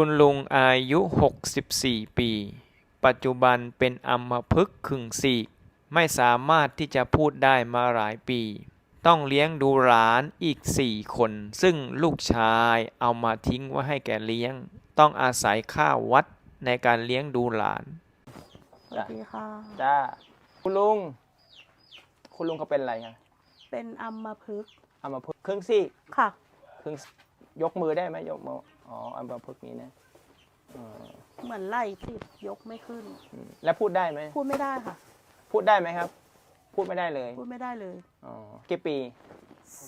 คุณลุงอายุ 64 ปี ปัจจุบันเป็นอัมพฤกษ์ครึ่งซีกไม่สามารถที่จะพูดได้มาหลายปี ต้องเลี้ยงดูหลานอีก4คน ซึ่งลูกชายเอามาทิ้งไว้ให้แกเลี้ยง ต้องอาศัยข้าววัดในการเลี้ยงดูหลาน สวัสดีค่ะ จ้า คุณลุง คุณลุงเขาเป็นอะไรครับเป็นอัมมาพึกษ์เอามาพึกษ์ครึ่งซี่ค่ะ ครึ่ง ยกมือได้ไหมยกมืออ๋อเอามาพึกษ์นี้นะอ๋อเหมือนไหล่ติดยกไม่ขึ้น อืมแล้วพูดได้ไหมพูดไม่ได้ค่ะ พูดได้ไหมครับ พูดไม่ได้เลยพูดไม่ได้เลยอ๋อกี่ปี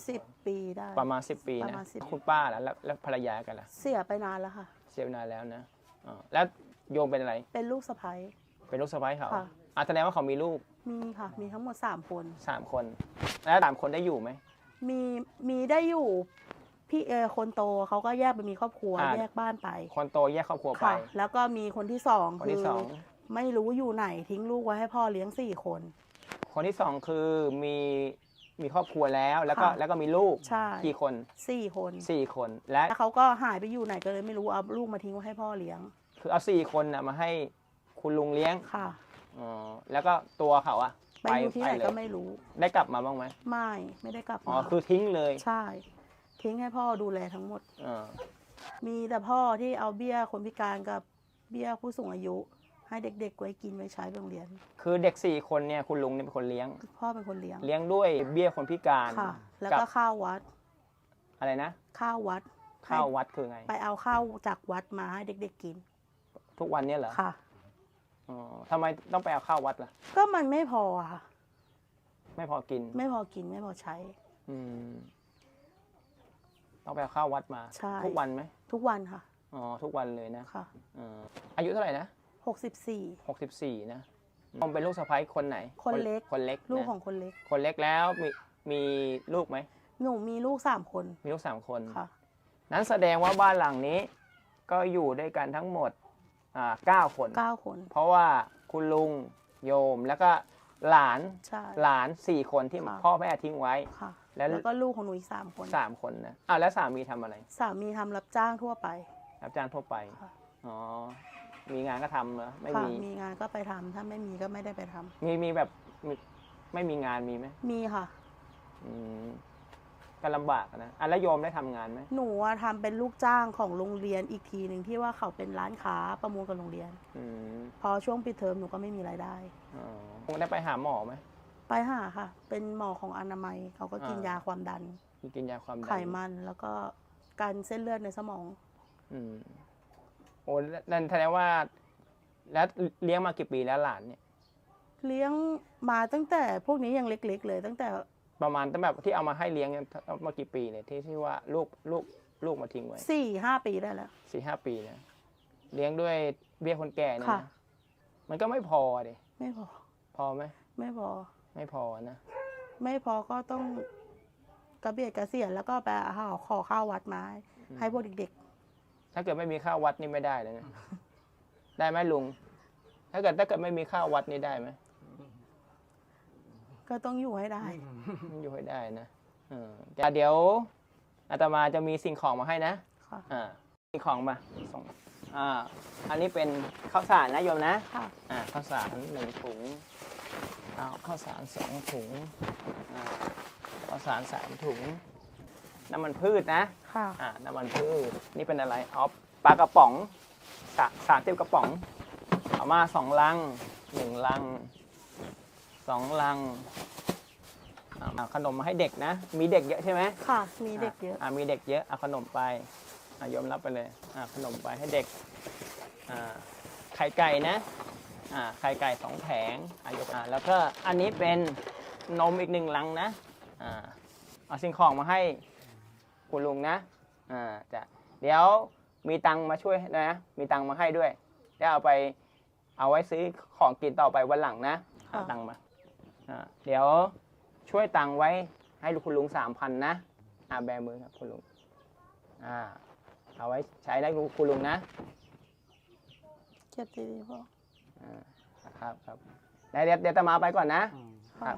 สิบปีได้ ประมาณสิบปีประนะมาณ10 คุณป้าล่ะแล้วแล้วภรรยากันล่ะ เสียไปนานแล้วค่ะ เสียไปนานแล้วนะอ๋อแล้วโยมเป็นอะไร เป็นลูกสะใภ้ เป็นลูกสะใภ้เขาค่ะ อะแสดงว่าเขามีลูกมีค่ะ มีทั้งหมดสามคน สามคน แล้วสามคนได้อยู่ไหมมีมีได้อยู่ พี่เออคนโตเขาก็แยกไปมีครอบครัวอ่า แยกบ้านไปคนโตแยกครอบครัวไป ค่ะ แล้วก็มีคนที่สองคนคืที่อสอง ไม่รู้อยู่ไหนทิ้งลูกไว้ให้พ่อเลี้ยงสี่คน คนที่สองคือมีมีครอบครัวแล้วแล้วก็ค่ะแล้วก็มีลูกใช่ กี่คนสี่คนสี่คนและแล้วเขาก็หายไปอยู่ไหนก็เลยไม่รู้เอาลูกมาทิ้งไว้ให้พ่อเลี้ยงคือเอาสี่คนนะมาให้คุณลุงเลี้ยงค่ะ อ๋อแล้วก็ตัวเขาอะไปอยู่ที่ไหนเลยก็ไม่รู้ได้กลับมาบ้างไหมไม่ไม่ได้กลับอ๋อมาคือทิ้งเลย ใช่ ทิ้งให้พ่อดูแลทั้งหมด อ่ามีแต่พ่อที่เอาเบี้ยคนพิการกับเบี้ยผู้สูงอายุ ให้เด็กๆไว้กินไว้ใช้ไปโรงเรียน คือเด็กสี่คนเนี่ยคุณลุงเนี่ยเป็นคนเลี้ยง พ่อเป็นคนเลี้ยง เลี้ยงด้วยเบี้ยคนพิการค่ะ แล้วกัก็ข้าววัด อะไรนะ ข้าววัดข้าวให้วัดคือไง ไปเอาข้าวจากวัดมาให้เด็ก ๆกิน ทุกวันเนี่ยเหรอค่ะ อ๋อทำไมต้องไปเอาข้าววัดล่ะ ก็มันไม่พอค่ะ ไม่พอกิน ไม่พอกินไม่พอใช้ อืม ต้องไปเอาข้าววัดมาใช่ ทุกวันไหมทุกวันค่ะอ๋อทุกวันเลยนะค่ะอ่าอายุเท่าไหร่นะหกสิบสี่หกสิบสี่นะผมเป็นลูกสะใภ้คนไหนคนเล็ก คนเล็กลูกนะของคนเล็ก คนเล็กแล้วมีมีลูกไหมหนูมีลูกสามคนมีลูกสามคน ค่ะ นั้นแสดงว่าบ้านหลังนี้ ก็อยู่ด้วยกันทั้งหมดอ่าเก้าคนเก้าคนเพราะว่าคุณลุงโยมแล้วก็ หลานใช่ หลานสี่คนที่ค่ะ พ่อแม่ทิ้งไว้ ค่ะ แล้ว แล้วก็ลูกของหนูอีกสามคน สามคนนะอ้าวแล้วสามีทำอะไร สามีทำรับจ้างทั่วไป รับจ้างทั่วไป ค่ะ อ๋อ มีงานก็ทำเหรอไม่ค่ะมี มีงานก็ไปทำถ้าไม่มีก็ไม่ได้ไปทำมีมีแบบมีไม่มีงานมีไหมมีค่ะ อืม ก็ลำบากนะอะแล้วโยมได้ทำงานไหมหนูอะทำเป็นลูกจ้างของโรงเรียนอีกทีหนึ่งที่ว่าเขาเป็นร้านค้าประมูลกับโรงเรียน อืมพอช่วงปิดเทอมหนูก็ไม่มีรายได้ อ๋อได้ไปหาหมอไหม ไปหาค่ะ เป็นหมอของอนามัย เขาก็กินอ่าย ยาความดัน มีกินยาความดันไขมันแล้วก็การเส้นเลือดในสมอง อืมโอ้นั่นแสดงว่า แล้วเลี้ยงมากี่ปีแล้วหลานเนี่ย เลี้ยงมาตั้งแต่พวกนี้ยังเล็ก ๆ เลย ตั้งแต่ ประมาณตั้งแบบที่เอามาให้เลี้ยงเนี่ยเอามากี่ปีเนี่ยที่ที่ว่าลูกลูกลูกมาทิ้งไว้สี่ห้าปีได้แล้ว สี่ห้าปีนะเลี้ยงด้วยเบี้ยคนแก่เนี่ยค่ะ นะมันก็ไม่พอดิไม่พอ พอไหมไม่พอ ไม่พอนะไม่พอก็ต้องกระเบียดกระเสียนแล้วก็ไปหาขอข้าววัดมาให้ให้พวกเด็กถ้าเกิดไม่มีข้าววัดนี่ไม่ได้เลยนะได้ไหมลุง ถ้าเกิดถ้าเกิดไม่มีข้าววัดนี่ได้ไหมๆ ก็ต้องอยู่ให้ได้ อยู่ให้ได้นะเออแต่เดี๋ยวอาตมาจะมีสิ่งของมาให้นะค่ะ อ่าสิ่งของมาส่งอ่าอันนี้เป็นข้าวสารนะโยมนะค่ะ อ่าข้าวสารหนึ่งถุงเอาข้าวสารสองถุงอ่าข้าวสารสามถุงน้ำมันพืชนะ ค่ะ อ่าน้ำมันพืชนี่เป็นอะไรออฟปลากระป๋องสาสามสิบกระป๋องเอามาสองลังหนึ่งลังส องลังเอาขนมมาให้เด็กนะ มีเด็กเยอะใช่ไหมค่ะ มีเด็กเยอะ อ่ามีเด็กเยอะเอาขนมไปอ่ายอมรับไปเลยอ่าขนมไปให้เด็กอ่าไข่ไก่นะอ่าไข่ไก่สองแผงอายกอ่าแล้วก็อันนี้เป็นนมอีกหนึ่งลังนะอ่าเอาสิ่งของมาให้คุณลุงนะอ่าจะเดี๋ยวมีตังค์มาช่วยนะ มีตังค์มาให้ด้วยจะเอาไปเอาไว้ซื้อของกินต่อไปวันหลังนะหาค่ะ ตังค์มา อ่าเดี๋ยวช่วยตังค์ไว้ให้คุณลุงสามพันนะอาแบมือครับคุณลุงอ่าเอาไว้ใช้ได้คุณลุงนะเจ็บดีๆพ่ออ่าครับครับแล้วเดี๋ยวเดี๋ยวจะมาไปก่อนนะค่ะ